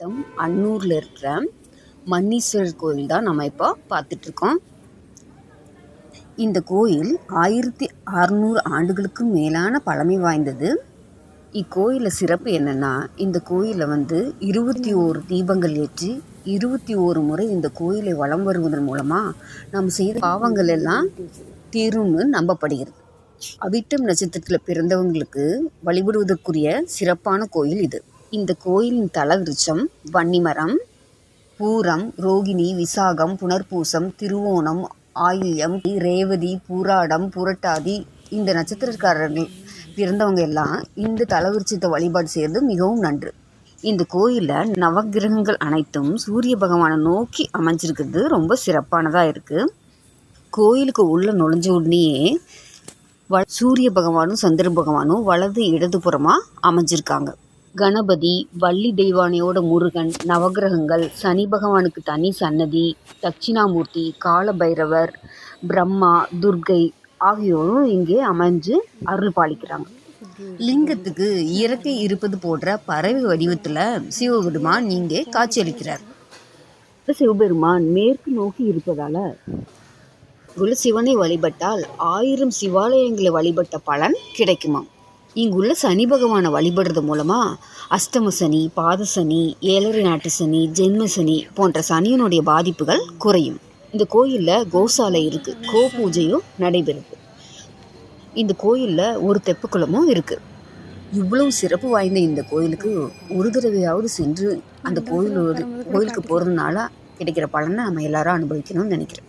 மாவட்டம் அன்னூரில் இருக்கிற மன்னீஸ்வரர் கோயில் தான் நம்ம இப்போ பார்த்துட்ருக்கோம். இந்த கோயில் ஆயிரத்தி அறநூறு ஆண்டுகளுக்கும் மேலான பழமை வாய்ந்தது. இக்கோயிலில் சிறப்பு என்னென்னா இந்த கோயிலில் வந்து இருபத்தி ஓரு தீபங்கள் ஏற்றி இருபத்தி ஓரு முறை இந்த கோயிலை வலம் வருவதன் மூலமாக நாம் செய்த பாவங்கள் எல்லாம் தீரும்னு நம்பப்படுகிறது. அவிட்டம் நட்சத்திரத்தில் பிறந்தவங்களுக்கு வழிபடுவதற்குரிய சிறப்பான கோயில் இது. இந்த கோயிலின் தலவிருட்சம் வன்னிமரம் பூரம் ரோகிணி விசாகம் புனர்பூசம் திருவோணம் ஆயில்யம் ரேவதி பூராடம் புரட்டாதி இந்த நட்சத்திரக்காரர்கள் பிறந்தவங்க எல்லாம் இந்த தலவிருட்சத்தை வழிபாடு செய்கிறது மிகவும் நன்று. இந்த கோயிலில் நவக்கிரகங்கள் அனைத்தும் சூரிய பகவானை நோக்கி அமைஞ்சிருக்கிறது. ரொம்ப சிறப்பானதாக இருக்குது கோயிலுக்கு உள்ளே நுழைஞ்ச உடனேயே வ சூரிய பகவானும் சந்திர பகவானும் வலது இடதுபுறமாக அமைஞ்சிருக்காங்க. கணபதி வள்ளி தெய்வானையோட முருகன் நவக்கிரகங்கள் சனி பகவானுக்கு தனி சன்னதி தட்சிணாமூர்த்தி காலபைரவர் பிரம்மா துர்க்கை ஆகியோரும் இங்கே அமைஞ்சு அருள் பாலிக்கிறாங்க. லிங்கத்துக்கு இறக்கை இருப்பது போன்ற பறவை வடிவத்தில் சிவபெருமான் இங்கே காட்சியளிக்கிறார். சிவபெருமான் மேற்கு நோக்கி இருப்பதால இங்குள்ள சிவனை வழிபட்டால் ஆயிரம் சிவாலயங்களை வழிபட்ட பலன் கிடைக்குமாம். இங்குள்ள சனி பகவானை வழிபடுறது மூலமாக அஷ்டம சனி பாத சனி ஏழரை நாட்டு சனி ஜென்ம சனி போன்ற சனியினுடைய பாதிப்புகள் குறையும். இந்த கோயிலில் கோசாலை இருக்குது கோ பூஜையும் நடைபெறுது. இந்த கோயிலில் ஒரு தெப்புக்குளமும் இருக்குது இவ்வளவு சிறப்பு வாய்ந்த இந்த கோயிலுக்கு ஒரு தடவையாவது சென்று அந்த கோயிலோடு கோயிலுக்கு போகிறதுனால கிடைக்கிற பலனை நம்ம எல்லாரும் அனுபவிக்கணும்னு நினைக்கிறேன்.